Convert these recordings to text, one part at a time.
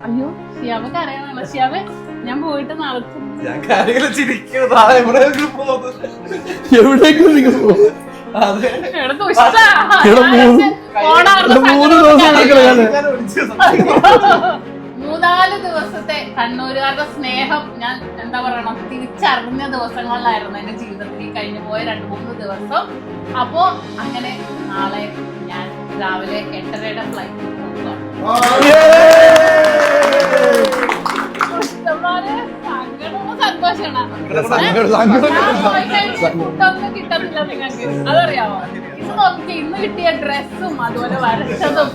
അയ്യോ ശ്യാമക്ക് അറിയാമല്ലോ ശ്യാമ ഞാൻ പോയിട്ട് നാളെ ഞാൻ കാര്യങ്ങൾ ചിരിക്കും. നാളെ എവിടെയെങ്കിലും പോകുന്നു? എവിടേക്കും നിങ്ങൾ പോകും. അതെ. ഇവിടെ മൂന്ന് ഇവിടെ മൂന്ന് ദിവസം ഞാൻ മൂന്നാൽ ദിവസത്തെ കണ്ണൂരുകാരുടെ സ്നേഹം ഞാൻ എന്താ പറയണം തിരിച്ചറിഞ്ഞ ദിവസങ്ങളിലായിരുന്നു എന്റെ ജീവിതത്തിൽ കഴിഞ്ഞു പോയ രണ്ട് മൂന്ന് ദിവസം. അപ്പോ അങ്ങനെ നാളെ ഞാൻ രാവിലെ എട്ടരയുടെ ഫ്ലൈറ്റ് ഫുഡൊന്നും കിട്ടത്തില്ല നിങ്ങൾക്ക്. അതറിയാമോ ഇത് നോക്കി ഇന്ന് കിട്ടിയ ഡ്രസ്സും അതുപോലെ വരച്ചതും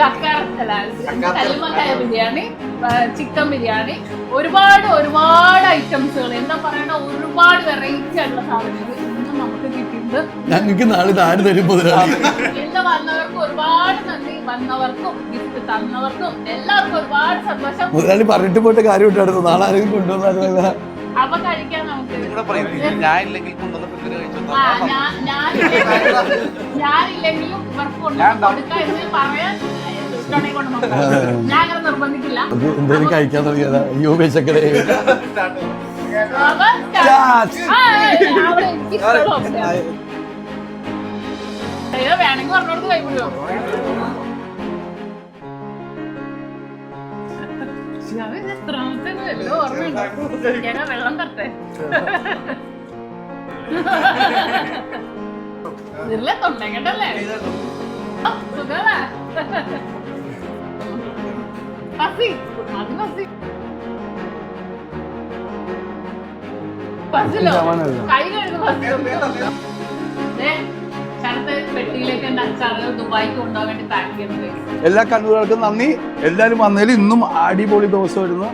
കക്കാറല്ല കല്ലുമക്കായ ബിരിയാണി ചിക്കൻ ബിരിയാണി. ഒരുപാട് ഒരുപാട് ഐറ്റംസുകൾ. എന്താ പറയണ? ഒരുപാട് വെറൈറ്റി ആയിട്ടുള്ള സാധനങ്ങൾ ഇന്നും നമുക്ക് കിട്ടിയിട്ടുണ്ട്. ഞങ്ങൾക്ക് നാളെ നാട് തരും മുതലാളി? ഇന്ന് വന്നവർക്കും ഒരുപാട് നന്ദി. വന്നവർക്കും ഗിഫ്റ്റ് തന്നവർക്കും എല്ലാവർക്കും ഒരുപാട് സന്തോഷം. മുതലാളി പറഞ്ഞിട്ട് പോയിട്ട് കാര്യം ഉണ്ടായിരുന്നു നാളെ ആരെങ്കിലും കൊണ്ടുവന്നായിരുന്നല്ല അപ്പൊ കഴിക്കാൻ നമുക്ക്. ഞാൻ ഇല്ലെങ്കിൽ ഞാനില്ലെങ്കിലും ഇവർക്ക് കൊടുക്കാം എന്ന് പറയാൻ ഇഷ്ടമാണെങ്കിൽ കൊണ്ട് നോക്കാം. ഞാൻ നിർബന്ധിക്കില്ല. എന്തേലും കഴിക്കാൻ തുടങ്ങിയതാ. അയ്യോ വിശക്കടേ അപ്പൊ Start. ആ, ഇത് എത്രാമത്തെ വല്ലതും ഓർമ്മയുണ്ടോ? ഞാൻ വെള്ളം തരട്ടെ. ഇതിലെ തൊണ്ടങ്ങട്ടല്ലേ സുഖല്ലേ പസി അത് പസി. പസിലോ? കൈ കഴുകുന്നു ദേ, ശരത്ത് പെട്ടിയിലേക്ക് എല്ലാ കണ്ണൂരുകൾക്കും നന്ദി. എല്ലാരും വന്നതിൽ ഇന്നും അടിപൊളി ദിവസമായിരുന്നു